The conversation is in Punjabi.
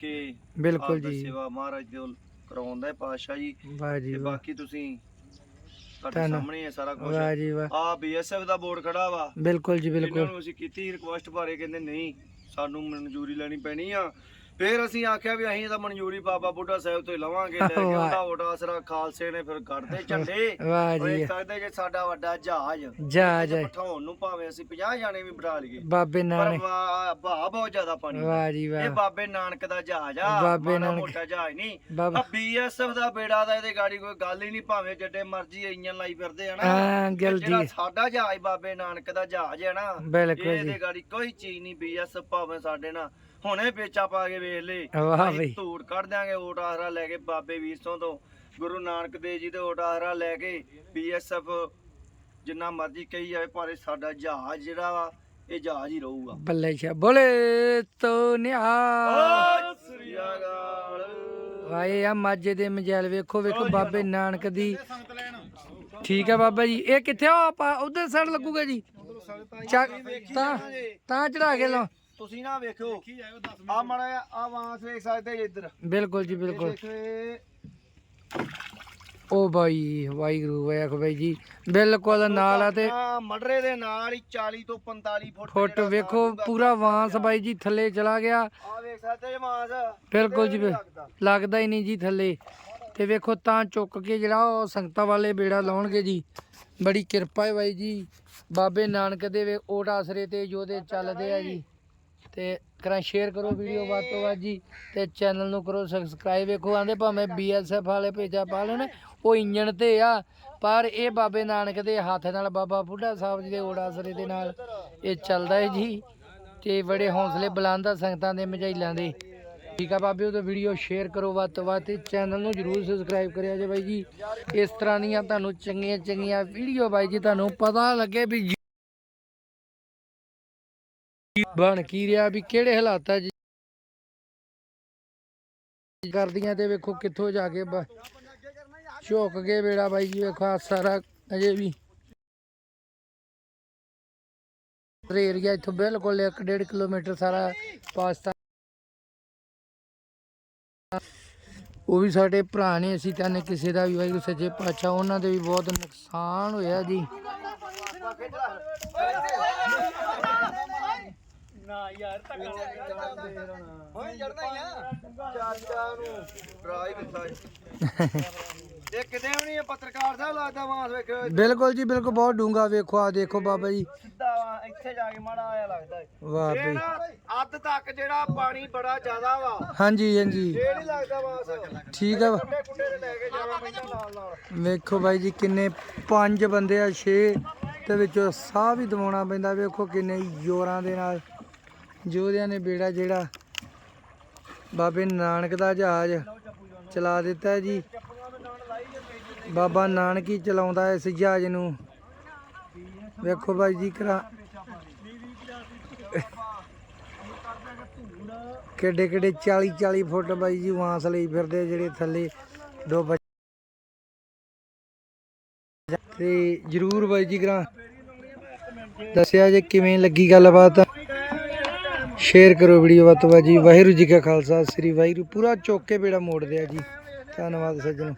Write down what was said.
ਕੇ ਬਿਲਕੁਲ ਜੀ। ਸੇਵਾ ਮਹਾਰਾਜ ਦੇ ਕਰਾਉਂਦਾ ਹੈ ਪਾਤਸ਼ਾਹ ਜੀ। ਵਾਹ ਜੀ ਤੇ ਵਾਹ। ਬਾਕੀ ਤੁਸੀਂ ਤੁਹਾਡੇ ਧੰਨ- ਸਾਹਮਣੇ ਹੈ ਸਾਰਾ ਕੁਝ ਵਾਹ ਜੀ ਵਾਹ। ਆ ਬੀਐਸਐਫ ਦਾ ਬੋਰਡ ਖੜਾ ਵਾ। ਬਿਲਕੁਲ ਜੀ ਇਹਨਾਂ ਬਿਲਕੁਲ। ਨੂੰ ਅਸੀਂ ਕੀਤੀ ਰਿਕੁਐਸਟ ਬਾਰੇ ਕਹਿੰਦੇ ਨਹੀਂ ਸਾਨੂੰ ਮਨਜ਼ੂਰੀ ਲੈਣੀ ਪੈਣੀ ਆ। ਫਿਰ ਅਸੀਂ ਆਖਿਆ ਵੀ ਅਸੀਂ ਇਹਦਾ ਮਨਜ਼ੂਰੀ ਬਾਬਾ ਬੁੱਢਾ ਸਾਹਿਬ ਤੋਂ ਹੀ ਲਵਾਂਗੇ ਲੈ ਕੇ ਵਾਹ। ਉਹਦਾ ਓਟ ਆਸਰਾ ਖਾਲਸੇ ਨੇ ਫਿਰ ਕੱਢਦੇ ਝੰਡੇ। ਵਾਹ ਉਹ ਜੀ ਇਹ ਕਹਿੰਦੇ ਜੇ ਸਾਡਾ ਵੱਡਾ ਜਹਾਜ਼ ਜਾ ਜਾ ਬਿਠਾਉਣ ਨੂੰ ਭਾਵੇਂ ਅਸੀਂ 50 ਜਾਣੇ ਵੀ ਬਿਠਾ ਲਈਏ ਬਾਬੇ ਪਰ ਨਾਨਕ। ਵਾ- ਵਹਾਅ ਬਹੁਤ ਜ਼ਿਆਦਾ ਪਾਣੀ ਦਾ। ਵਾਹ ਜੀ ਇਹ ਵਾਹ ਬਾਬੇ ਨਾਨਕ ਦਾ ਜਹਾਜ਼ ਆ ਬਾਬੇ ਮਾੜਾ ਨਾਨਕ। ਮੋਟਾ ਜਹਾਜ਼ ਨਹੀਂ। ਬਾਬਾ ਆ ਬੀਐਸਐਫ ਦਾ ਬੇੜਾ ਦਾ ਇਹਦੇ ਗਾੜੀ ਕੋਈ ਗੱਲ ਹੀ ਨਹੀਂ ਭਾਵੇਂ ਜੱਡੇ ਮਰਜ਼ੀ ਇੰਜਨ ਲਾਈ ਫਿਰਦੇ ਆ ਨਾ। ਹਾਂ ਗੱਲ ਜਿਹੜਾ ਦੀ ਸਾਡਾ ਜਹਾਜ਼ ਬਾਬੇ ਨਾਨਕ ਦਾ ਜਹਾਜ਼ ਹੈ ਨਾ ਬਿਲਕੁਲ ਜੀ। ਇਹਦੇ ਗਾੜੀ ਕੋਈ ਚੀਜ਼ ਨਹੀਂ ਬੀਐਸਐਫ ਭਾਵੇਂ ਸਾਡੇ ਨਾਲ। ਹੁਣੇ ਪੇਚਾ ਪਾ ਕੇ ਵੇਖ ਲੈ ਵਾਹ ਬਈ। ਧੂੜ ਕੱਢ ਦਿਆਂਗੇ ਓਟ ਆਸਰਾ ਲੈ ਕੇ ਬਾਬੇ ਵੀਰ ਸਿੰਘ ਤੋਂ। ਗੁਰੂ ਨਾਨਕ ਦੇਵ ਜੀ ਦੇ ਓਟ ਆਸਰਾ ਲੈ ਕੇ ਬੀਐਸਐਫ ਜਿੰਨਾ ਮਰਜ਼ੀ ਕਹੀ ਜਾਵੇ ਪਰ ਸਾਡਾ ਜਹਾਜ਼ ਜਿਹੜਾ ਵਾ ਇਹ ਜਹਾਜ਼ ਹੀ ਰਹੂਗਾ। ਬੱਲੇ ਸ਼ਾ ਬੋਲੇ ਤੋ ਨਿਹਾਲ। ਸ੍ਰੀ ਅਕਾਲ। ਵਾਏ ਆ ਮਾਝੇ ਦੇ ਮਜੈਲ ਵੇਖੋ ਵੇਖੋ ਬਾਬੇ ਨਾਨਕ ਦੀ। ਠੀਕ ਹੈ ਬਾਬਾ ਜੀ ਇਹ ਕਿੱਥੇ ਆ? ਆਪਾਂ ਉਧਰ ਸਾਈਡ ਲੱਗੂਗਾ ਜੀ। ਚੱਕ ਤਾਂ ਤਾਂ ਚੜਾ ਕੇ ਲਾ ਤੁਸੀਂ ਨਾ ਵੇਖੋ ਆ ਮੜਾ ਆ ਵਾਂਸ ਵੇਖ ਸਕਦੇ ਜੀ ਇੱਧਰ। ਬਿਲਕੁਲ ਜੀ ਬਿਲਕੁਲ। ਦੇਖੋ। ਇਹ ਓ ਬਾਈ ਵਾਹਿਗੁਰੂ ਵੇਖ ਬਾਈ ਜੀ। ਬਿਲਕੁਲ ਨਾਲ ਆ ਤੇ ਮਡਰੇ ਦੇ ਨਾਲ ਹੀ 40 ਤੋਂ 45 ਫੁੱਟ ਫੁੱਟ ਵੇਖੋ ਪੂਰਾ ਵਾਂਸ ਬਾਈ ਜੀ ਥੱਲੇ ਚਲਾ ਗਿਆ। ਆ ਵੇਖ ਸਕਦੇ ਜੀ ਵਾਂਸ? ਬਿਲਕੁਲ ਜੀ ਬਿਲ- ਲੱਗਦਾ। ਹੀ ਨਹੀਂ ਜੀ ਥੱਲੇ। ਤੇ ਵੇਖੋ ਤਾਂ ਚੁੱਕ ਕੇ ਜਿਹੜਾ ਉਹ ਸੰਗਤਾਂ ਵਾਲੇ ਬੇੜਾ ਲਾਉਣਗੇ ਜੀ। ਬੜੀ ਕਿਰਪਾ ਹੈ ਬਾਈ ਜੀ। ਬਾਬੇ ਨਾਨਕ ਦੇ ਵੇ ਓਟ ਆਸਰੇ ਤੇ ਯੋਧੇ ਚੱਲਦੇ ਆ ਜੀ। ਤੇ ਕਰਾਂ ਸ਼ੇਅਰ ਕਰੋ ਵੀਡੀਓ ਵੱਧ ਤੋਂ ਵੱਧ ਜੀ ਤੇ ਚੈਨਲ ਨੂੰ ਕਰੋ ਸਬਸਕ੍ਰਾਈਬ ਵੇਖੋ ਆਂਦੇ ਭਾਵੇਂ ਬੀਐਸਐਫ ਵਾਲੇ ਭੇਜਾ ਪਾ ਲੈਣ, ਉਹ ਇੰਜਣ ਤੇ ਆ, ਪਰ ਇਹ ਬਾਬੇ ਨਾਨਕ ਦੇ ਹੱਥ ਨਾਲ ਬਾਬਾ ਬੁੱਢਾ ਸਾਹਿਬ ਜੀ ਦੇ ਓੜ ਆਸਰੇ ਦੇ ਨਾਲ ਇਹ ਚੱਲਦਾ ਹੈ ਜੀ ਤੇ ਬੜੇ ਹੌਸਲੇ ਬੁਲੰਦ ਆ ਸੰਗਤਾਂ ਦੇ ਮਝਾਈਲਾਂ ਦੇ। ਠੀਕ ਆ ਬਾਬੇ ਉਹ ਵੀਡੀਓ ਸ਼ੇਅਰ ਕਰੋ ਵੱਧ ਤੋਂ ਵੱਧ ਤੇ ਚੈਨਲ ਨੂੰ ਜਰੂਰ ਸਬਸਕ੍ਰਾਈਬ ਕਰਿਆ ਜੇ ਬਾਈ ਜੀ। ਇਸ ਤਰ੍ਹਾਂ ਦੀਆਂ ਤੁਹਾਨੂੰ ਚੰਗੀਆਂ ਚੰਗੀਆਂ ਵੀਡੀਓ ਬਾਈ ਜੀ, ਤੁਹਾਨੂੰ ਪਤਾ ਲੱਗੇ ਵੀ ਜੀ ਬਣ ਕੀ ਰਿਹਾ ਵੀ ਕਿਹੜੇ ਹਾਲਾਤਾਂ 'ਚ ਕਰਦੀਆਂ ਤੇ ਵੇਖੋ ਕਿੱਥੋਂ ਜਾ ਕੇ ਬ- ਝੁਕ ਕੇ ਬੇੜਾ ਬਾਈ ਜੀ, ਵੇਖੋ ਆਹ ਸਾਰਾ ਅਜੇ ਵੀ। ਏਰੀਆ ਇੱਥੋਂ ਬਿਲਕੁਲ 1.5 ਕਿਲੋਮੀਟਰ ਸਾਰਾ ਪਾਸਤਾ ਉਹ ਵੀ ਸਾਡੇ ਭਰਾ ਨੇ, ਅਸੀਂ ਤਾਂ ਨੇ ਕਿਸੇ ਦਾ ਵੀ ਵਾਹਿਗੁਰੂ ਸੱਚੇ ਪਾਤਸ਼ਾਹ, ਉਹਨਾਂ ਦੇ ਵੀ ਬਹੁਤ ਨੁਕਸਾਨ ਹੋਇਆ ਜੀ। ਹੋਏ ਜੜਨਾ ਹੀ ਆ। ਚਾਚਾ ਨੂੰ ਡਰਾ ਹੀ ਦਿੱਤਾ ਇਹ ਕਿਤੇ ਵੀ ਨਹੀਂ ਇਹ ਪੱਤਰਕਾਰ ਸਾਹਿਬ ਲੱਗਦਾ ਵਾਂਸ ਵੇਖੋ ਬਿਲਕੁਲ ਜੀ ਬਿਲਕੁਲ ਬਹੁਤ ਡੂੰਗਾ ਵੇਖੋ ਆ ਦੇਖੋ ਬਾਬਾ ਜੀ। ਸਿੱਧਾ ਵਾ ਇੱਥੇ ਜਾ ਕੇ ਮਾੜਾ ਆਇਆ ਲੱਗਦਾ। ਵਾਹ ਬਈ। ਅੱਧ ਤੱਕ ਜਿਹੜਾ ਪਾਣੀ ਬੜਾ ਜ਼ਿਆਦਾ ਵਾ ਹਾਂਜੀ ਹਾਂਜੀ। ਇਹ ਨਹੀਂ ਲੱਗਦਾ ਵਾਂਸ ਠੀਕ ਆ ਵੇਖੋ ਬਾਈ ਜੀ ਕਿੰਨੇ ਪੰਜ ਬੰਦੇ ਆ 6 ਤੇ ਵਿੱਚੋਂ ਸਾਹ ਵੀ ਦਵਾਉਣਾ ਪੈਂਦਾ ਵੇਖੋ ਕਿੰਨੇ ਜ਼ੋਰਾਂ ਦੇ ਨਾਲ। ਯੋਧਿਆਂ ਨੇ ਬੇੜਾ ਜਿਹੜਾ ਬਾਬੇ ਨਾਨਕ ਦਾ ਜਹਾਜ਼ ਚਲਾ ਦਿੱਤਾ ਜੀ। ਬਾਬਾ ਨਾਨਕ ਹੀ ਚਲਾਉਂਦਾ ਇਸ ਜਹਾਜ਼ ਨੂੰ। ਵੇਖੋ ਬਾਈ ਜੀ ਕਰਾ ਕਿੱਡੇ ਕਿੱਡੇ 40 40 ਫੁੱਟ ਬਾਈ ਜੀ ਵਾਂਸ ਲਈ ਫਿਰਦੇ ਜਿਹੜੇ ਥੱਲੇ ਦੋ ਤੇ ਜਰੂਰ ਬਾਈ ਜੀ ਕਰਾਂ। ਦੱਸਿਆ ਜੇ ਕਿਵੇਂ ਲੱਗੀ ਗੱਲਬਾਤ? ਸ਼ੇਅਰ ਕਰੋ ਵੀਡੀਓ ਵੱਧ ਤੋਂ ਵੱਧ ਜੀ। ਵਾਹਿਗੁਰੂ ਜੀ ਕਾ ਖਾਲਸਾ, ਸ੍ਰੀ ਵਾਹਿਗੁਰੂ। ਪੂਰਾ ਚੌਕੇ ਬੇੜਾ ਮੋੜਦੇ ਆ ਜੀ। ਧੰਨਵਾਦ ਸੱਜਣੋ।